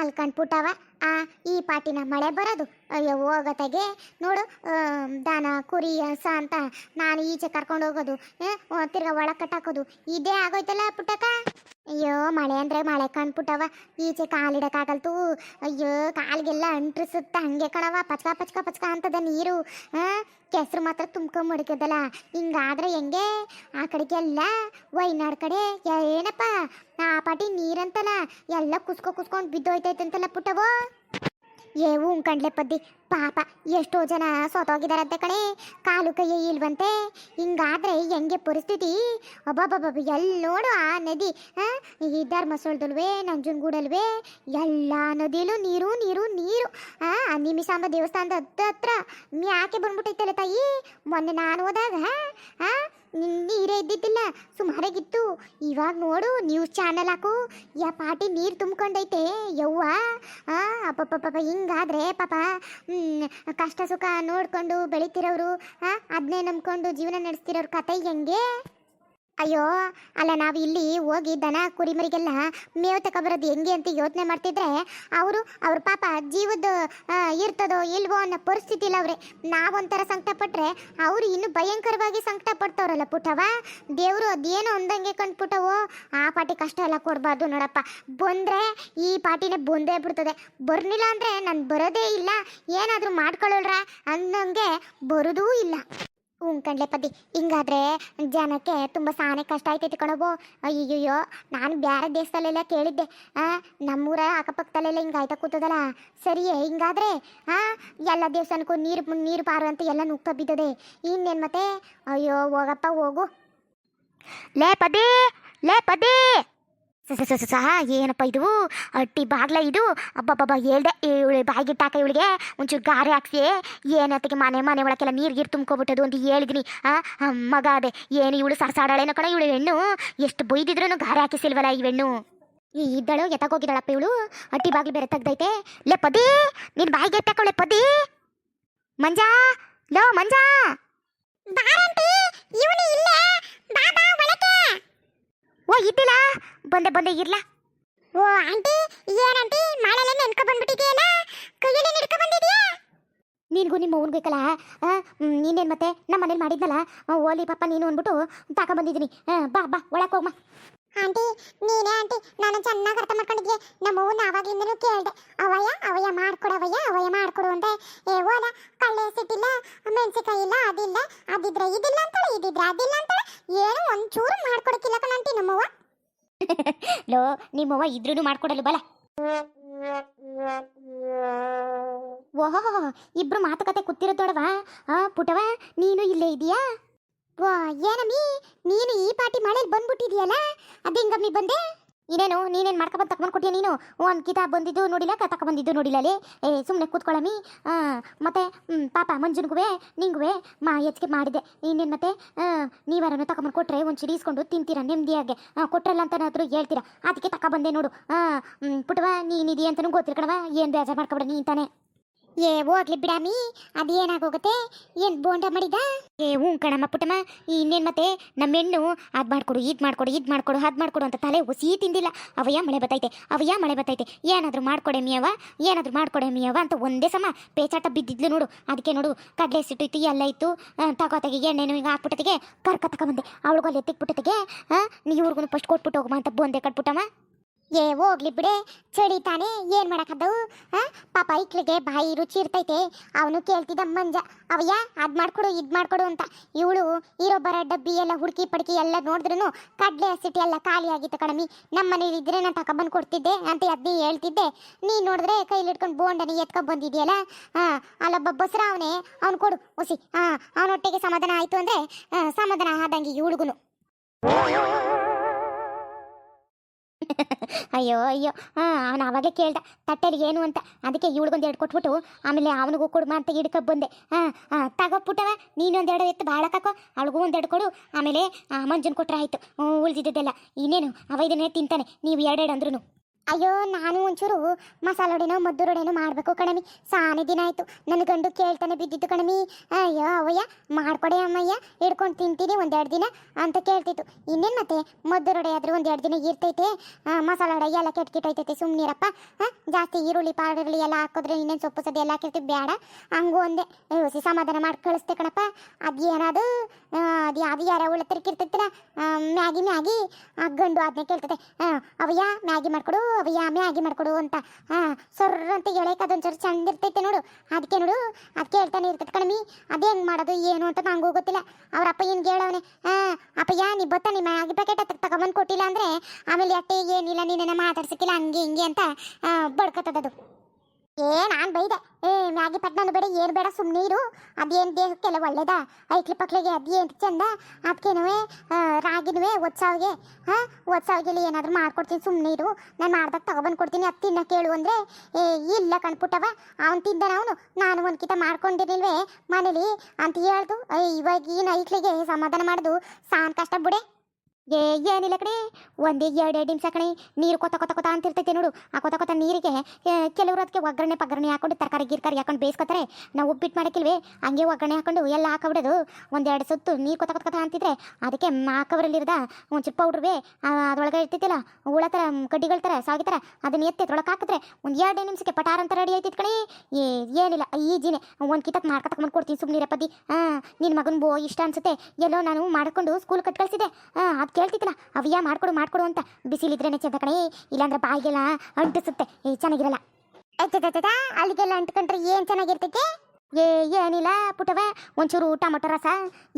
ಅಲ್ಲಿ ಕಂಡ್ಬಿಟ್ಟವ ಆ, ಈ ಪಾಟಿನ ಮಳೆ ಬರೋದು. ಅಯ್ಯೋ ಹೋಗತ್ತಾಗೆ ನೋಡು ದನ, ಕುರಿ, ಹಸ ಅಂತ ನಾನು ಈಚೆ ಕರ್ಕೊಂಡು ಹೋಗೋದು ತಿರ್ಗ ಒಳಗೆ ಕಟ್ಟಾಕೋದು. ಇದೇ ಆಗೋಯ್ತಲ್ಲ ಪುಟ್ಟಕ್ಕ? ಅಯ್ಯೋ, ಮಳೆ ಅಂದ್ರೆ ಮಳೆ ಕಂಡ್ಬಿಟ್ಟವ ಈಚೆ ಕಾಲಿಡಕ್ಕಾಗಲ್ತು ಅಯ್ಯೋ, ಕಾಲಿಗೆಲ್ಲ ಅಂಟ್ರಿಸುತ್ತ ಹಂಗೆ ಕಣವ ಪಚ್ಕ ಪಚ್ಕ ಪಚ್ಕ ಅಂತದ ನೀರು. ಕೆಸರು ಮಾತ್ರ ತುಂಬ್ಕೊಂಡ್ ಮಡ್ಕದಲ್ಲ ಹಿಂಗಾದ್ರೆ ಹೆಂಗೆ? ಆ ಕಡೆಗೆಲ್ಲ ವೈನಾಡ್ ಕಡೆ ಏನಪ್ಪ? ಆ ಪಾಟಿ ನೀರಂತಲ್ಲ, ಎಲ್ಲ ಕುಸ್ಕೊ, ಕುಸ್ಕೊಂಡು ಬಿದ್ದೋಯ್ತೈತಂತಲ್ಲ ಪುಟ್ಟವೋ ಏ ಉಂಕಂಡ್ಲೆ ಪದ್ದಿ. ಪಾಪ, ಎಷ್ಟೋ ಜನ ಸೋತೋಗಿದಾರಂತೆ ಕಣೆ. ಕಾಲು ಕೈ ಇಲ್ವಂತೆ. ಹಿಂಗಾದ್ರೆ ಹೆಂಗೆ ಪರಿಸ್ಥಿತಿ? ಅಬ್ಬಬ್ಬಬ್ಬ ಎಲ್ಲಿ ನೋಡು ಆ ನದಿ. ಈ ಧರ್ಮಸ್ಥಳದಲ್ವೇ, ನಂಜನಗೂಡಲ್ವೇ, ಎಲ್ಲ ನದಿಲೂ ನೀರು ನೀರು ನೀರು. ಆ ನಿಮಿಷಾಂಬ ದೇವಸ್ಥಾನದ ಹತ್ರ ಹತ್ರ ಯಾಕೆ ಬಂದ್ಬಿಟ್ಟೈತಲ್ಲ ತಾಯಿ? ಮೊನ್ನೆ ನಾನು ಹೋದಾಗ ನಿನ್ ನೀರೇ ಇದ್ದಿದ್ದಿಲ್ಲ ಸುಮಾರಾಗಿತ್ತು ಇವಾಗ ನೋಡು ನ್ಯೂಸ್ ಚಾನಲ್ ಹಾಕು. ಯಾ ಪಾಟಿ ನೀರು ತುಂಬ್ಕೊಂಡೈತೆ, ಯವ್ವ. ಆ ಅಪ್ಪಪ್ಪ ಹಿಂಗಾದ್ರೆ ಪಾಪ ಕಷ್ಟ ಸುಖ ನೋಡಿಕೊಂಡು ಬೆಳಿತಿರೋರು ಅದನ್ನೇ ನಂಬ್ಕೊಂಡು ಜೀವನ ನಡೆಸ್ತಿರೋರು ಕತೆ ಹೆಂಗೆ? ಅಯ್ಯೋ, ಅಲ್ಲ, ನಾವು ಇಲ್ಲಿ ಹೋಗಿ ದನ, ಕುರಿಮರಿಗೆಲ್ಲ ಮೇವು ತಗೊಬರೋದು ಹೆಂಗೆ ಅಂತ ಯೋಚನೆ ಮಾಡ್ತಿದ್ರೆ ಅವರು, ಅವ್ರ ಪಾಪ ಜೀವದ ಇರ್ತದೋ ಇಲ್ವೋ ಅನ್ನೋ ಪರಿಸ್ಥಿತಿ ಇಲ್ಲ ಅವ್ರೆ ನಾವೊಂಥರ ಸಂಕಟ ಪಟ್ರೆ ಅವರು ಇನ್ನೂ ಭಯಂಕರವಾಗಿ ಸಂಕಟ ಪಡ್ತವ್ರಲ್ಲ ಪುಟವ ದೇವರು ಅದೇನೋ ಒಂದಂಗೆ ಕಂಡ್ಬಿಟ್ಟವೋ. ಆ ಪಾಟಿ ಕಷ್ಟ ಎಲ್ಲ ಕೊಡಬಾರ್ದು ನೋಡಪ್ಪ. ಬಂದರೆ ಈ ಪಾಟಿನೇ ಬಂದೇ ಬಿಡ್ತದೆ. ಬರ್ಲಿಲ್ಲ ಅಂದರೆ ನಾನು ಬರೋದೇ ಇಲ್ಲ. ಏನಾದರೂ ಮಾಡ್ಕೊಳ್ಳೋಳ್ರ ಅನ್ನೋಂಗೆ ಬರೋದೂ ಇಲ್ಲ. ಹ್ಞೂ ಕಣ್ಲೆ ಪದ್ದಿ, ಹಿಂಗಾದ್ರೆ ಜನಕ್ಕೆ ತುಂಬ ಸಾನೆ ಕಷ್ಟ ಆಯ್ತೈತಿ ಕಣಬೋ ಅಯ್ಯಯ್ಯೋ ನಾನು ಬೇರೆ ದೇಶದಲ್ಲೆಲ್ಲ ಕೇಳಿದ್ದೆ. ನಮ್ಮೂರ ಅಕ್ಕಪಕ್ಕದಲ್ಲೆಲ್ಲ ಹಿಂಗಾಯ್ತಾ ಕೂತದಲ್ಲ. ಸರಿಯೇ, ಹಿಂಗಾದ್ರೆ, ಆ, ಎಲ್ಲ ದೇವಸ್ಥಾನಕ್ಕೂ ನೀರು ನೀರು ಪಾರು ಅಂತ ಎಲ್ಲ ನುಕ್ಕ ಬಿದ್ದದೆ. ಇನ್ನೇನು ಮತ್ತೆ? ಅಯ್ಯೋ, ಹೋಗಪ್ಪ, ಹೋಗು. ಲೇ ಪದಿ ಲೇ ಪದಿ ಸಹ, ಏನಪ್ಪ ಇದು? ಅಟ್ಟಿ ಬಾಗ್ಲ ಇದು? ಅಬ್ಬಬ್ಬಬ್ಬ, ಹೇಳ್ದೆ, ಇವಳು ಬಾಯಿಗಿಟ್ಟಾಕ ಇವಳಿಗೆ? ಒಂಚೂರು ಗಾರೆ ಹಾಕ್ಸಿ ಏನತ್ತಿಗೆ ಮನೆ ಮನೆ ಒಳಗೆಲ್ಲ ನೀರು ಗೀರು ತುಂಬ್ಕೊಬಿಟ್ಟದು ಅಂತ ಹೇಳಿದ್ನಿ ಮಗ ಅದೇ ಏನು ಇವಳು ಸರ್ಸಾಡಳೇನೋ ಕಣ ಇವಳು ಹೆಣ್ಣು? ಎಷ್ಟು ಬೈದಿದ್ರು ಗಾರೆ ಹಾಕಿಸಿಲ್ವಲ್ಲ ಈ ಹೆಣ್ಣು? ಈ ಇದ್ದಳು ಎತ್ತಗೋಗಿದ್ದಾಳಪ್ಪ ಇವಳು? ಅಟ್ಟಿ ಬಾಗ್ಲು ಬೇರೆ ತೆಗ್ದೈತೆ. ಲೇ ಪದಿ, ನಿನ್ ಬಾಯಿಗೆ ಎತ್ತಾಕೊಳ್ಳೆ ಪದಿ? ಮಂಜಾ, ಲೋ ಮಂಜಾ! ಬಾರಂತಿ ಇವನು ಇಲ್ಲೇ? ಓ ಇದ್ದಿಲ್ಲ. ಬಂದೆ ಬಂದೆ ಇರ್ಲಾ. ಓ ಆಂಟಿ ಏನ್ ಏನಂಟಿ ಮಾಡಲ್ಲ ನೆನ್ಕೊ ಬಂದ್ಬಿಟ್ಟಿದೆಯಲ್ಲ ಕೈಯಲ್ಲಿ ನೆಡ್ಕೊ ಬಂದಿದ್ಯಾ ನಿನಗೂ ನಿಮ್ಮ ಅವ್ನಿಗೂ ಬೇಕಲ್ಲ ನೀನೇನು ಮತ್ತೆ? ನಮ್ಮ ಮನೇಲಿ ಮಾಡಿದ್ನಲ್ಲ ಓಲಿ ಪಾಪ ನೀನು ಅಂದ್ಬಿಟ್ಟು ತಗೊಂಬಂದಿದ್ದೀನಿ ಬಾ ಬಾ ಒಳಕ್ ಹೋಗ್ಮ. ಆಂಟಿ, ನೀನೇ ಆಂಟಿ, ನಾನು ಚೆನ್ನಾಗಿ ಅರ್ಥ ಮಾಡ್ಕೊಂಡಿದ್ದೆ ನಮ್ಮ ಅವ್ವನ ಆವಾಗ್ಲಿಂದನೂ ಕೇಳಿದೆ ಅವಯ್ಯ ಅವಯ್ಯ ಮಾಡ್ಕೊಡು ಅವಯ್ಯ ಅವಯ್ಯ ಮಾಡ್ಕೊಡು ಅಂತ ಏ ಹೋದ ಕಳ್ಳೆ ಸಿಟ್ಟಿಲ್ಲ ಮೆಣಸಿಕಾಯಿ ಇಲ್ಲ, ಅದಿಲ್ಲ, ಅದಿದ್ರೆ ಇದಿಲ್ಲ ಅಂತಾಳೆ, ಇದಿದ್ರೆ ಅದಿಲ್ಲ ಅಂತಾಳೆ, ಏನು ಒಂಚೂರು ಮಾಡ್ಕೊಡಕ್ಕಿಲ್ಲ ಕಣಂಟಿ ನಮ್ಮವ್ವ. ಲೋ, ನಿಮ್ಮವ್ವ ಇದ್ರೂ ಮಾಡ್ಕೊಡಲು ಬಲ. ಓಹೋ, ಇಬ್ರು ಮಾತುಕತೆ ಕೂತಿರೋದೊಡವ ಪುಟವ ನೀನು ಇಲ್ಲೇ ಇದೀಯಾ? ವಾ, ಏನಮ್ಮಿ? ನೀನು ಈ ಪಾಟಿ ಮಳೇಲಿ ಬಂದ್ಬಿಟ್ಟಿದೀಯಲ್ಲ? ಅದಿಂಗಮ್ಮಿ ಬಂದೆ? ಇನ್ನೇನು ನೀನೇನು ಮಾಡ್ಕೊಬಂದು ತಗೊಂಡು ಕೊಟ್ಟಿಯ ನೀನು? ಒಂದು ಕಿತಾಬ್ ಬಂದಿದ್ದು ನೋಡಿಲ್ಲ, ಕ ತಗೊಂಬಂದಿದ್ದು ನೋಡಿಲ್ಲ ಅಲ್ಲಿ. ಏ ಸುಮ್ಮನೆ ಕೂತ್ಕೊಳ್ಳಮ್ಮಿ ಮತ್ತೆ ಪಾಪ ಮಂಜುನ್ಗುವೆ, ನಿಂಗುವೆ, ಮಾ ಹೆಚ್ಚಿಗೆ ಮಾಡಿದೆ. ಇನ್ನೇನು ಮತ್ತೆ? ನೀವಾರನ್ನು ತಗೊಂಬಂದು ಕೊಟ್ಟರೆ ಒಂಚೂರು ಈಸ್ಕೊಂಡು ತಿಂತೀರ ನೆಮ್ಮದಿಯಾಗೆ ಕೊಟ್ರಲ್ಲ ಅಂತನಾದರೂ ಹೇಳ್ತೀರಾ? ಅದಕ್ಕೆ ಬಂದೆ ನೋಡು. ಪುಟವ ನೀನಿದೆಯಾ ಅಂತಲೂ ಗೊತ್ತಿರ್ಕಣವ ಏನು ಬೇಜಾರು ಮಾಡ್ಕೊಬೇಡ ನೀನು ತಾನೆ. ಏ, ಹೋಗ್ಲಿ ಬಿಡಾಮಿ, ಅದೇನಾಗೋಗತ್ತೆ? ಏನು ಬೋಂಡ ಮಾಡಿದ? ಏ, ಹ್ಞೂ ಕಣಮ್ಮ ಪುಟ್ಟಮ್ಮ, ಇನ್ನೇನು ಮತ್ತೆ? ನಮ್ಮ ಹೆಣ್ಣು ಅದು ಮಾಡ್ಕೊಡು, ಇದ್ ಮಾಡ್ಕೊಡು ಇದ್ ಮಾಡ್ಕೊಡು, ಅದ್ ಮಾಡ್ಕೊಡು ಅಂತ ತಲೆ ಹುಸಿ ತಿಂದಿಲ್ಲ. ಅವಯ್ಯ, ಮಳೆ ಬತ್ತೈತೆ, ಅವಯ್ಯ, ಮಳೆ ಬತ್ತೈತೆ. ಏನಾದ್ರು ಮಾಡ್ಕೊಡೆ ಮಿಯವ ಏನಾದ್ರು ಮಾಡ್ಕೊಡೆ ಮಿಯವ ಅಂತ ಒಂದೇ ಸಮ ಪೇಚಾಟ ಬಿದ್ದಿದ್ಲು ನೋಡು. ಅದಕ್ಕೆ ನೋಡು, ಕಡಲೆ ಸಿಟ್ಟಿತ್ತು ಎಲ್ಲ ಇತ್ತು. ತಗೋತೆಗೆ ಎಣ್ಣೆನು ಈಗ ಹಾಕ್ಬಿಟ್ಟತಿಗೆ ಕರ್ಕ ತಗೊಂಬಂದೆ. ಅವಳಿಗೂ ಅಲ್ಲಿ ಎತ್ತಿಕ್ಬಿಟ್ಟತಿಗೆ ಇವ್ರಿಗೂ ಫಸ್ಟ್ ಕೊಟ್ಬಿಟ್ಟು ಹೋಗಮ್ಮ ಅಂತ ಬಂದೆ ಕಟ್ಬಿಟ್ಟಮ್ಮ ಏ, ಹೋಗ್ಲಿ ಬಿಡೆ. ಚಳಿ ತಾನೇ, ಏನ್ ಮಾಡಕದ್ದವು ಪಾಪ ಇಕ್ಳಿಗೆ ಬಾಯಿ ರುಚಿ ಇರ್ತೈತೆ. ಅವನು ಕೇಳ್ತಿದ್ದ ಮಂಜ ಅವಯ್ಯ ಅದ್ ಮಾಡ್ಕೊಡು, ಇದ್ ಮಾಡ್ಕೊಡು ಅಂತ. ಇವಳು ಇರೋ ಬರ ಡಬ್ಬಿ ಎಲ್ಲ, ಹುಡುಕಿ ಪಡ್ಕಿ ಎಲ್ಲ ನೋಡಿದ್ರು ಕಡ್ಲೆ ಹಸಿಟಿ ಎಲ್ಲ ಖಾಲಿ ಆಗಿತ್ತು ಕಣಮಿ ನಮ್ಮ ಮನೇಲಿ ಇದ್ರೆ ನಾನು ತಗೊಂಬಂದು ಕೊಡ್ತಿದ್ದೆ ಅಂತ ಅದನ್ನೇ ಹೇಳ್ತಿದ್ದೆ. ನೀ ನೋಡಿದ್ರೆ ಕೈಲಿ ಇಟ್ಕೊಂಡು ಬೋಂಡನಿ ಎತ್ಕೊಂಡ್ ಬಂದಿದ್ಯಲ್ಲ? ಹಾಂ ಅಲ್ಲೊಬ್ಬ ಬಸ್ರ ಅವನೇ ಅವ್ನು ಕೊಡು ಹುಸಿ ಹಾಂ ಅವನೊಟ್ಟಿಗೆ ಸಮಾಧಾನ ಆಯಿತು ಅಂದ್ರೆ ಸಮಾಧಾನ ಆದಂಗೆ ಇವಳಿಗೂ ಅಯ್ಯೋ ಅಯ್ಯೋ. ಹಾಂ, ಅವನು ಅವಾಗೇ ಕೇಳ್ದ ತಟ್ಟೆಲಿ ಏನು ಅಂತ? ಅದಕ್ಕೆ ಇವಳಿಗೊಂದು ಎರಡು ಕೊಟ್ಬಿಟ್ಟು, ಆಮೇಲೆ ಅವನಿಗೂ ಕೊಡುಮ ಅಂತ ಹಿಡ್ಕೊ ಬಂದೆ. ಹಾಂ ಹಾಂ ತಗೋಬಿಟ್ಟವ ನೀನೊಂದು ಎರಡು ಎತ್ತು ಭಾಳ ಕಾಕೋ ಅವಳಿಗೂ ಕೊಡು. ಆಮೇಲೆ ಮಂಜುನ್ ಕೊಟ್ರೆ ಆಯಿತು. ಉಳಿದಿದ್ದೆಲ್ಲ. ಇನ್ನೇನು, ಅವ ಇದನ್ನೇ ತಿಂತಾನೆ, ನೀವು ಎರಡೆರಡು ಅಂದ್ರೂ ಅಯ್ಯೋ, ನಾನು ಒಂಚೂರು ಮಸಾಲೆ ವಡೆನೋ, ಮದ್ದು ರೊಡೆನೋ ಮಾಡಬೇಕು ಕಣಮಿ ಸಾನೆ ದಿನ ಆಯ್ತು. ನನ್ನ ಗಂಡು ಕೇಳ್ತಾನೆ ಬಿದ್ದಿದ್ದು ಕಣಮಿ ಅಯ್ಯೋ ಅವಯ್ಯ ಮಾಡ್ಕೊಡೆ ಅಮ್ಮಯ್ಯ. ಹಿಡ್ಕೊಂಡು ತಿಂತೀನಿ ಒಂದೆರಡು ದಿನ ಅಂತ ಕೇಳ್ತಿತ್ತು. ಇನ್ನೇನು ಮತ್ತೆ? ಮದ್ದು ರೊಡೆ ಆದ್ರೆ ಒಂದೆರಡು ದಿನ ಇರ್ತೈತೆ. ಮಸಾಲೆ ವಡೆ ಎಲ್ಲ ಕೆಟ್ಟ ಕೆಟ್ಟೈತೈತೆ ಸುಮ್ಮನಿರಪ್ಪ ಜಾಸ್ತಿ ಈರುಳ್ಳಿ ಪಾಡರ್ಲಿ ಎಲ್ಲ ಹಾಕಿದ್ರೆ ಇನ್ನೇನು ಸೊಪ್ಪು ಸದ್ಯ ಎಲ್ಲ ಹಾಕಿರ್ತೀವಿ. ಬೇಡ ಹಂಗೂ ಒಂದೇ. ಸಮಾಧಾನ ಮಾಡಿ ಕಳಿಸ್ತೆ ಕಣಪ್ಪ. ಅದು ಏನಾದು ಅದು ಯಾವ ಯಾರ ಉಳ್ಳ ತಿರ್ಕಿರ್ತೈತಿಲ್ಲ ಮ್ಯಾಗಿ ಮ್ಯಾಗಿ. ಆ, ಗಂಡು ಅದನ್ನೇ ಕೇಳ್ತದೆ. ಅವಯ್ಯ ಮ್ಯಾಗಿ ಮಾಡ್ಕೊಡು. ಅವಯ್ಯ ಮ್ಯಾಗಿ ಮಾಡ್ಕೊಡು ಅಂತ. ಹಾ ಸೊರ್ರ ಅಂತ ಹೇಳಕ್ಕೆ ಅದೊಂಚೂರು ಚಂದ ಇರ್ತೈತೆ ನೋಡು. ಅದಕ್ಕೆ ನೋಡು ಅದಕ್ಕೆ ಕೇಳ್ತಾನೆ ಇರ್ತೈತೆ ಕಣಮಿ ಅದೇ ಹೆಂಗೆ ಮಾಡೋದು ಏನು ಅಂತ ನಂಗೂ ಗೊತ್ತಿಲ್ಲ. ಅವ್ರ ಅಪ್ಪ ಏನು ಹೇಳವನೆ. ಅಪ್ಪ ಅಪ್ಪಯ್ಯ ನೀ ನಿಮ್ಮ ಮ್ಯಾಗಿ ಪ್ಯಾಕೆಟ್ ಹತ್ರ ತಗೊಂಬಂದು ಕೊಟ್ಟಿಲ್ಲ ಅಂದರೆ ಆಮೇಲೆ ಅಟ್ಟೆ ಏನಿಲ್ಲ ನೀನೇನ ಮಾತಾಡ್ಸಕ್ಕಿಲ್ಲ ಹಂಗೆ ಹಿಂಗೆ ಅಂತ ಆ, ಬಡ್ಕತ್ತದದು ಏ, ನಾನು ಬೈದೆ. ಏ, ಮ್ಯಾಗಿ ಪಟ್ನಾನು ಬೇಡ, ಏನು ಬೇಡ ಸುಮ್ಮನೆ ಇರು. ಅದೇನು ದೇಹಕ್ಕೆಲ್ಲ ಒಳ್ಳೇದ? ಐಕ್ಲಿ ಪಕ್ಲಿಗೆ ಅದೇನು ಚಂದ? ಅದಕ್ಕೇನುವೆ ರಾಗಿನುವೆ ಒತ್ಸಾವಿಗೆ ಹಾಂ ಒತ್ಸಾವಿಗೆಲ್ಲ ಏನಾದರೂ ಮಾಡ್ಕೊಡ್ತೀನಿ ಸುಮ್ಮನೆ ಇರು. ನಾನು ಮಾಡ್ದಾಗ ತಗೊಬಂದು ಕೊಡ್ತೀನಿ, ಅದು ತಿನ್ನ ಕೇಳು ಅಂದರೆ. ಏ, ಇಲ್ಲ ಕಣ್ಪುಟ್ಟವ ಅವ್ನು ತಿಂದಾನ ಅವನು. ನಾನು ಒಂದು ಕಿತ ಮಾಡ್ಕೊಂಡಿರ್ಲಿಲ್ವೇ ಮನೇಲಿ? ಅಂತ ಹೇಳ್ದು ಇವಾಗ ಏನು ಐಕ್ಲಿಗೆ ಸಮಾಧಾನ ಮಾಡುದು, ಸಾನ್ ಕಷ್ಟ ಬಿಡೆ. ಏ, ಏನಿಲ್ಲ ಕಣೆ. ಒಂದೇ ಎರಡು ನಿಮಿಷ ಕಣೆ. ನೀರು ಕೊತ ಕೊತ ಕೊತ ಅಂತಿರ್ತೈತೆ ನೋಡು. ಆ ಕೊತ ಕೊತ ನೀರಿಗೆ ಕೆಲವರು ಅದಕ್ಕೆ ಒಗ್ಗರಣೆ ಪಗ್ಗರಣೆ ಹಾಕೊಂಡು ತರಕಾರಿ, ಗಿರ್ಕಾರಿ ಹಾಕೊಂಡು ಬೇಯಿಸ್ಕೊತಾರೆ. ನಾವು ಉಪ್ಪಿಟ್ಟು ಮಾಡಕ್ಕಿಲ್ವೇ? ಹಂಗೆ ಒಗ್ಗರಣೆ ಹಾಕೊಂಡು ಎಲ್ಲ ಹಾಕಬಿಡೋದು. ಒಂದೆರಡು ಸುತ್ತು ನೀರು ಕೊತ ಕೊತ ಕೊತ ಅಂತಿದ್ರೆ ಅದಕ್ಕೆ ಮಾಕವರಲ್ಲಿರದ ಒಂದು ಚಿಪ್ಪ ಪೌಡ್ರಿಗೆ ಅದ್ರೊಳಗೆ ಇರ್ತಿತ್ತಿಲ್ಲ ಹುಳ ಥರ, ಕಡ್ಡಿಗಳ ಥರ ಸಾಗಿ ಥರ ಅದನ್ನ ಎತ್ತಿ ಅದ್ರೊಳಗೆ ಹಾಕಿದ್ರೆ ಒಂದು ಎರಡು ನಿಮಿಷಕ್ಕೆ ಪಟಾರ ಅಂತ ರೆಡಿ ಆಯ್ತಿತ್ತು ಕಣೆ. ಏ, ಏನಿಲ್ಲ, ಈಜಿನೇ. ಒಂದು ಕಿತಕ್ಕೆ ಮಾಡ್ಕೊತ ತಗೊಂಡು ಕೊಡ್ತೀನಿ ಸುಮ್ಮನೆ ಪದಿ ಹಾಂ ನಿನ್ನ ಮಗನ ಬೋ ಇಷ್ಟ ಅನ್ಸುತ್ತೆ. ಎಲ್ಲೋ ನಾನು ಮಾಡ್ಕೊಂಡು ಸ್ಕೂಲ್ ಕಟ್ ಕಳಿಸಿದೆ ಹಾಂ ಕೇಳ್ತಿತ್ತಲ್ಲ ಅವ್ಯಾ ಮಾಡ್ಕೊಡು ಮಾಡ್ಕೊಡು ಅಂತ ಬಿಸಿಲಿದ್ರೇನೆ ಚಂದ ಕಣೆ ಇಲ್ಲಾಂದ್ರೆ ಬಾಯಿಗೆಲ್ಲ ಅಂಟಿಸುತ್ತೆ. ಏ ಚೆನ್ನಾಗಿರಲ್ಲ. ಅಲ್ಲಿಗೆಲ್ಲ ಅಂಟ್ಕೊಂಡ್ರೆ ಏನು ಚೆನ್ನಾಗಿರ್ತೈತೆ? ಏ ಏನಿಲ್ಲ ಪುಟವ ಒಂಚೂರು ಟೊಮೊಟೊ ರಸ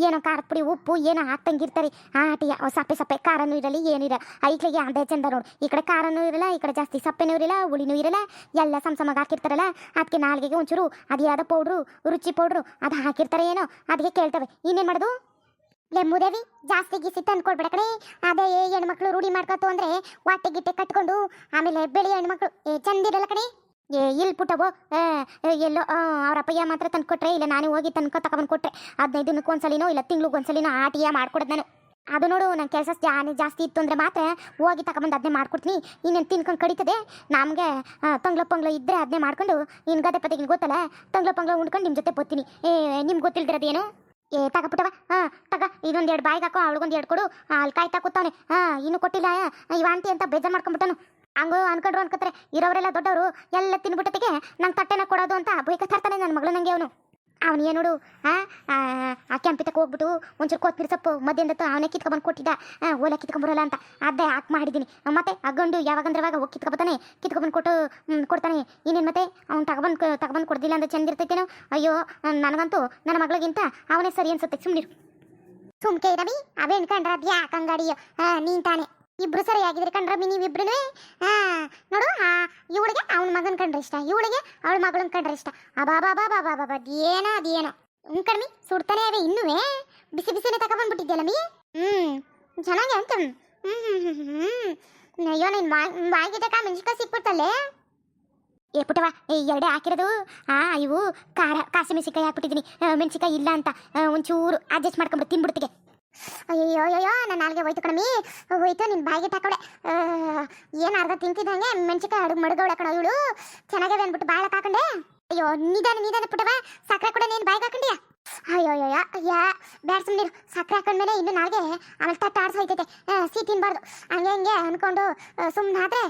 ಏನೋ ಖಾರದ ಪುಡಿ ಉಪ್ಪು ಏನೋ ಹಾಕ್ತಂಗಿರ್ತಾರೆ. ಆಟಿಯ ಸಪ್ಪೆ ಸಪ್ಪೆ ಖಾರನೂ ಇರಲಿ ಏನಿರ ಐಕ್ಳಿಗೆ ಅದೇ ಚಂದ ನೋಡು. ಈ ಕಡೆ ಖಾರನೂ ಇರಲ್ಲ ಈ ಕಡೆ ಜಾಸ್ತಿ ಸಪ್ಪೆನೂ ಇರಲ್ಲ ಹುಳಿನೂ ಇರಲ್ಲ. ಎಲ್ಲ ಸಮಸಮಾಗಿ ಹಾಕಿರ್ತಾರಲ್ಲ ಅದಕ್ಕೆ ನಾಲ್ಗೆಗೆ ಒಂಚೂರು ಅದ್ಯಾದ ಪೌಡ್ರು ರುಚಿ ಪೌಡ್ರು ಅದು ಹಾಕಿರ್ತಾರೆ ಏನೋ ಅದಕ್ಕೆ ಕೇಳ್ತವೆ. ಇನ್ನೇನು ಮಾಡೋದು? ಲೆಂಬುದೇವಿ ಜಾಸ್ತಿ ಗಿಸಿ ತಂದು ಕೊಡ್ಬೇಡ ಕಣೆ. ಅದೇ ಹೆಣ್ಮಕ್ಳು ರೂಢಿ ಮಾಡ್ಕೊತು ಅಂದ್ರೆ ವಾಟೆ ಗಿಟ್ಟೆ ಕಟ್ಕೊಂಡು ಆಮೇಲೆ ಬೆಳಿ ಹೆಣ್ಮಕ್ಳು. ಏ ಚಂದಿರಲ್ಲ ಕಡೆ ಏ, ಇಲ್ಲಿ ಪುಟ್ಟವು ಎಲ್ಲೋ ಅವ್ರ ಅಪ್ಪಯ್ಯ ಮಾತ್ರ ತಂದು ಕೊಟ್ರೆ, ಇಲ್ಲ ನಾನೇ ಹೋಗಿ ತನ್ಕೊ ತಗೊಂಡು ಕೊಟ್ರೆ. ಹದಿನೈದು ದಿನಕ್ಕೆ ಒಂದ್ಸಲಿನೋ, ಇಲ್ಲ ತಿಂಗ್ಳಿಗೆ ಒಂದ್ಸಲಿನೋ ಆಟಿಯ ಮಾಡ್ಕೊಡೋದು ನಾನು. ಅದು ನೋಡು ನನ್ನ ಕೆಲಸ ಜಾಸ್ತಿ ಇತ್ತು ಅಂದರೆ ಮಾತ್ರ ಹೋಗಿ ತಗೊಂಬಂದು ಅದನ್ನೇ ಮಾಡ್ಕೊಡ್ತೀನಿ. ಇನ್ನೇನು ತಿನ್ಕೊಂಡು ಕಡಿತದೆ? ನಮಗೆ ತಂಗ್ಳ ಪಂಗ್ಳ ಇದ್ದರೆ ಅದನ್ನೇ ಮಾಡ್ಕೊಂಡು ಇನ್ನು ಗದೆ ಪತಿಗೆ ಗೊತ್ತಲ್ಲ? ತಂಗ್ಳ ಪಂಗ್ಳ ಉಂಡ್ಕೊಂಡು ನಿಮ್ಮ ಜೊತೆ ಬರ್ತೀನಿ. ಏ, ನಿಮ್ಗೆ ಗೊತ್ತಿಲ್ದಿರೋದೇನು? ಏ, ತಗ ಪುಟವ ಹಾ, ತಗ, ಇದೊಂದು ಎರಡು ಬಾಯಿಗೆ ಹಾಕೋ, ಅವಳಿಗೊಂದು ಎರಡು ಕೊಡು. ಅಲ್ಲಿ ಕಾಯ್ತಾ ಕೂತವನೆ. ಹಾ, ಇನ್ನು ಕೊಟ್ಟಿಲ್ಲ ಇವ ಆಂಟಿ ಅಂತ ಬೇಜಾರು ಮಾಡ್ಕೊಂಬಿಟ್ಟನು. ಹಂಗು ಅನ್ಕೊಂಡ್ರು ಅನ್ಕೋತಾರೆ ಇರೋರೆಲ್ಲ ದೊಡ್ಡವರು, ಎಲ್ಲ ತಿನ್ಬಿಟ್ಟತಿಗೆ ನಂಗೆ ತಟ್ಟೆನ ಕೊಡೋದು ಅಂತ ಬೈಕ ತರ್ತಾನೆ ನನ್ನ ಮಗಳು ನಂಗೆ ಅವನು. ಅವನು ಏನು ನೋಡು, ಆ ಕೆಂಪಿತಕ್ಕೆ ಹೋಗ್ಬಿಟ್ಟು ಒಂಚೂರು ಕೊತ್ಮಿರಿ ಸೊಪ್ಪು. ಮಧ್ಯಾಹ್ನದ ಅವನೇ ಕಿತ್ಕೊಂಡ್ಬಂದು ಕೊಟ್ಟಿದ್ದ. ಓಲೆ ಕಿತ್ಕೊಂಬರಲ್ಲ ಅಂತ. ಅದೇ ಹಾಕಿ ಮಾಡಿದ್ದೀನಿ. ಮತ್ತೆ ಆ ಗಂಡು ಯಾವಾಗಂದ್ರೆ ಅವಾಗ ಹೋಗಿ ಕಿತ್ಕೊಬತ್ತಾನೆ ಕಿತ್ಕೊಂಡ್ಬಂದು ಕೊಟ್ಟು ಕೊಡ್ತಾನೆ. ಇನ್ನೇನು ಮತ್ತೆ? ಅವ್ನು ತಗೊಬಂದು ತಗೊಬಂದು ಕೊಡ್ದಿಲ್ಲ ಅಂದ್ರೆ ಚಂದ ಅಯ್ಯೋ ನನಗಂತೂ ನನ್ನ ಮಗಳಿಗಿಂತ ಅವನೇ ಸರಿ ಅನ್ಸುತ್ತೆ. ಸುಮ್ಮನಿರು ಸುಮ್ಕೆ ರವಿ, ಅವೇನ್ ಕಂಡ್ರ ಅದ್ಯಾ ಕಂಗಾಡಿಯೋ ನೀನ್ ತಾನೆ. ಇಬ್ರು ಸರಿಯಾಗಿದ್ರಿ ಮಿ ನೀವಿಬ್ರು ನೋಡು ಇವಳಿಗೆ ಅವನ ಮಗನ್ ಕಂಡ್ರೆ ಇಷ್ಟ, ಇವಳಿಗೆ ಅವಳ ಮಗಳನ್ ಕಂಡ್ರೆ ಇಷ್ಟ. ಅಬಾಬಾ ಬಾಬಾ ಬಾಬಾ ಅದೇನೋ ಅದೇನೋ. ಹ್ಮ್ ಕಣ್ಮಿ, ಸುಡ್ತಾನೆ ಅವೆ ಇನ್ನುವೇ? ಬಿಸಿ ಬಿಸಿನೇ ತಗೊಬಂದ್ಬಿಟ್ಟಿದ್ಯಲ್ಲ ಮೀ? ಹ್ಮ್, ಚೆನ್ನಾಗಿ ಅಂತ ಹ್ಮ್ ಹ್ಮ್ ಅಯ್ಯೋ, ನಿನ್ ಬಾಯ್ ಬಾಯಿಗೆ ತಕ ಮೆಣಸಿನ್ಕಾಯಿ ಸಿಕ್ಬಿಡ್ತಲ್ಲೇ? ಏ ಪುಟವ ಏ ಎರಡೇ ಹಾಕಿರೋದು? ಆ, ಇವು ಖಾರ ಕಾಸಿ ಮೆಣಸಿನ್ಕಾಯಿ ಹಾಕ್ಬಿಟ್ಟಿದ್ದೀನಿ. ಮೆಣಸಿನ್ಕಾಯಿ ಇಲ್ಲ ಅಂತ ಒಂಚೂರು ಅಡ್ಜಸ್ಟ್ ಮಾಡ್ಕೊಂಡು ತಿನ್ಬಿಡ್ತಿಗೆ ಅಯ್ಯೋ ಅಯ್ಯೋ ನನ್ನ ನಾಲ್ಗೆ ಹೋಯ್ತು ಕಣಮಿ ಹೋಯ್ತು ನಿನ್ನ ಬಾಯಿಗೆ ತಾಕೊಡೆ ಏನು ಅರ್ಧ ತಿಂತಿದ್ದಂಗೆ ಮೆಣಸಿನ್ಕಾಯಿ ಅಡುಗೆ ಮಡ್ಗವಳೆ ಕಣ ಇವಳು. ಚೆನ್ನಾಗವೆ ಅಂದ್ಬಿಟ್ಟು ಬಾಳ ಹಾಕೊಂಡೆ ಅಯ್ಯೋ ನಿಧಾನ ನಿಧಾನ ಪುಟವ ಸಕ್ಕರೆ ಕೂಡ ನೀನು ಬಾಯಿಗೆ ಹಾಕೊಂಡಿಯಾ ಅಯ್ಯೋ ಅಯ್ಯೋ ಅಯ್ಯ ಬ್ಯಾಡ ಸುಮ್ಮನಿರು ಸಕ್ಕರೆ ಹಾಕೊಂಡ್ಮೇಲೆ ಇನ್ನು ನಾಲ್ಗೆ ಆಮೇಲೆ ತಟ್ಟ ಆಡ್ಸ ಹೋಯ್ತೈತೆ ಸಿ ತಿನ್ಬಾರ್ದು. ಹಂಗೆ ಹಂಗೆ ಅನ್ಕೊಂಡು ಸುಮ್ಮನೆ ಆದರೆ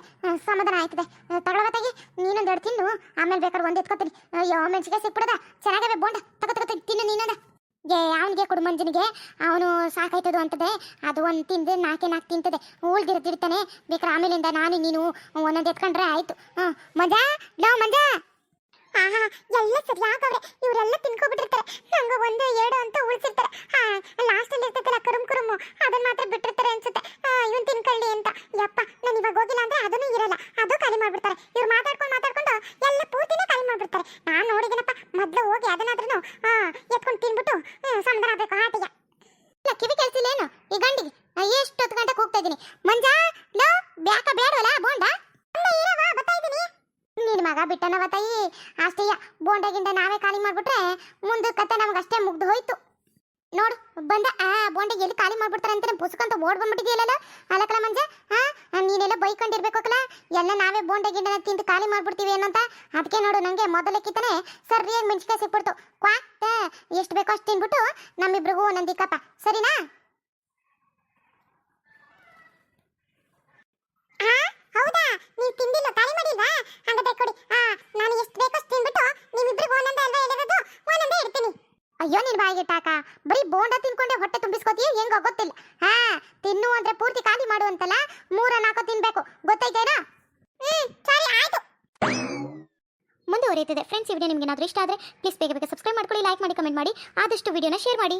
ಸಮಾಧಾನ ಆಯ್ತದೆ. ತಗೊಳಗತ್ತಾಗಿ ನೀನೊಂದು ಎರಡು ತಿನ್ನು. ಆಮೇಲೆ ಬೇಕಾದ್ರೆ ಒಂದು ಎತ್ಕೊತೀನಿ. ಅಯ್ಯೋ ಮೆಣಸಿಗೆ ಸಿಕ್ಬಿಡದ. ಚೆನ್ನಾಗವೆ ಬೋಂಡ. ತಗೋ ತಗೋ ತಗೋ, ತಿನ್ನು ಅವನಿಗೆ ಕೊಡು ಮಂಜನಿಗೆ. ಅವನು ಸಾಕಾಯ್ತದು ಅಂತದೆ. ಅದು ಒಂದು ತಿಂದು ನಾಲ್ಕೇ ನಾಲ್ಕು ತಿಂತದೆ. ಉಳ್ದಿರ್ತಿರ್ತಾನೆ ಬೇಕಾದ್ರೆ ಆಮೇಲಿಂದ ನಾನು ನೀನು ಒಂದೊಂದು ಎತ್ಕೊಂಡ್ರೆ ಆಯ್ತು. ಹ್ಞೂ ಮಂಜಾ? ಲೋ ಮಂಜಾ? ಆಹಾ, ಎಲ್ಲ ಸರಿಯಾಗವ್ರೆ ಇವರೆಲ್ಲ ತಿನ್ಕೊಬಿಟ್ಟಿರ್ತಾರೆ ನಂಗೆ ಒಂದು ಎರಡು ಅಂತ ಉಳಿಸಿರ್ತಾರೆ ಹಾ ಲಾಸ್ಟಲ್ಲಿ ಇರ್ತೈತಲ್ಲ ಕರುಮ್ ಕರುಮು ಅದನ್ನ ಮಾತ್ರ ಬಿಟ್ಟಿರ್ತಾರೆ ಅನ್ಸುತ್ತೆ ಇವನ್ ತಿನ್ಕೊಳ್ಳಿ ಅಂತ ಯಪ್ಪ ನಾನು ಇವಾಗ ಹೋಗಿಲ್ಲ ಅಂದ್ರೆ ಅದನ್ನು ಇರಲ್ಲ ಅದು ಖಾಲಿ ಮಾಡ್ಬಿಡ್ತಾರೆ ಇವ್ರು ಮಾತಾಡ್ಕೊಂಡು ಮಾತಾಡ್ಕೊಂಡು ಎಲ್ಲ ಪೂರ್ತಿನೇ ಖಾಲಿ ಮಾಡ್ಬಿಡ್ತಾರೆ ನಾನು ನೋಡಿದನಪ್ಪ ಮೊದಲು ಹೋಗಿ ಅದನ್ನಾದ್ರೂ ಹಾ ಎತ್ಕೊಂಡು ತಿನ್ಬಿಟ್ಟು ಹ್ಮ್, ಸಮಾಧಾನ ಆಗ್ಬೇಕು ಆಟಿಗೆ ಇಲ್ಲ ಕಿವಿ ಕೇಳಿಸಿಲ್ಲ ಏನು ಈ ಗಂಡಿಗೆ ಆ, ಎಷ್ಟು ಹೊತ್ತು ಗಂಟೆಗೆ ಹೋಗ್ತಾ ಇದ್ದೀನಿ? ಮಂಜಾ, ಲೋ, ಬ್ಯಾಕ ಬೇಡವಲ್ಲ, ಬೋಂಡ? ನಿನ್ನ ಮಗ ಬಿಟ್ಟನವ ತಾಯಿ. ಅಷ್ಟೇಯ ಬೋಂಡಗಿಂದ ನಾವೇ ಖಾಲಿ ಮಾಡ್ಬಿಟ್ರೆ ಮುಂದೆ ಕತೆ ನಮ್ಗೆ ಅಷ್ಟೇ ಮುಗ್ದು ಹೋಯ್ತು. ನೋಡು, ಬಂದ. ಆ ಬೋಂಡೆ ಎಲ್ಲಿ ಖಾಲಿ ಮಾಡ್ಬಿಡ್ತಾರೆ ಅಂತ ಪುಸ್ತಕಂತ ಓಡ್ ಬಂದ್ಬಿಟ್ಟಿದೆಯಲ್ಲ ಅಲ್ಲಕಲ ಮಂಜ ಹಾ ನೀನೆಲ್ಲ ಬೈಕೊಂಡಿರ್ಬೇಕಲ್ಲ ಎಲ್ಲ ನಾವೇ ಬೋಂಡೆ ಗಿಂಡನ ತಿಂದು ಖಾಲಿ ಮಾಡ್ಬಿಡ್ತೀವಿ ಏನಂತ ಅದಕ್ಕೆ ನೋಡು, ನಂಗೆ ಮೊದಲಕ್ಕಿತಾನೆ ಸರಿಯಾಗಿ ಮೆಣಸಿಕಾಯಿ ಸಿಕ್ಬಿಡ್ತು. ಕ್ವಾಕ್ ಎಷ್ಟು ಬೇಕೋ ಅಷ್ಟು ತಿನ್ಬಿಟ್ಟು ನಮ್ಮಿಬ್ರಿಗೂ ಒಂದೊಂದು ಕಪ್ಪ ಸರಿನಾ? ನೀವು ತಿಂದಿಲ್ಲ, ತಾಳಿ ಮಾಡಿಲ್ವಾ? ಹಾಗಾದ್ರೆ ಕೊಡಿ. ನಾನು ಎಷ್ಟು ಬೇಕೋ ಅಷ್ಟು ತಿನ್ಬಿಟ್ಟು ನಿಮ್ಮಿಬ್ರಿಗೆ ಒಂದೊಂದೇ ಅಲ್ವಾ ಹೇಳಿರೋದು ಒಂದೊಂದೇ ಇಡ್ತೀನಿ. ಅಯ್ಯೋ, ನಿನ್ ಬಾಯಿಗೆ ಟಾಕ ಬರೀ ಬೋಂಡ ತಿನ್ಕೊಂಡೆ ಹೊಟ್ಟೆ ತುಂಬಿಸ್ಕೋತೀಯ ಹೆಂಗೋ ಗೊತ್ತಿಲ್ಲ. ಹಾ, ತಿನ್ನು ಅಂದ್ರೆ ಪೂರ್ತಿ ಖಾಲಿ ಮಾಡು ಅಂತಲ್ಲ? ಮೂರ ನಾಲ್ಕು ತಿನ್ಬೇಕು. ಗೊತ್ತೈತೇನಾ ಹ್ಮ್, ಸರಿ, ಆಯ್ತು. ಮುಂದುವರಿಯುತ್ತದೆ. ಫ್ರೆಂಡ್ಸ್ ಈ ವಿಡಿಯೋ ನಿಮಗೆ ಏನಾದರೂ ಇಷ್ಟ ಆದರೆ ಪ್ಲೀಸ್ ಬೇಗ ಬೇಗ ಸಬ್ಸ್ಕ್ರೈಬ್ ಮಾಡ್ಕೊಳ್ಳಿ ಲೈಕ್ ಮಾಡಿ ಕಮೆಂಟ್ ಮಾಡಿ. ಆದಷ್ಟು ವಿಡಿಯೋನ ಶೇರ್ ಮಾಡಿ.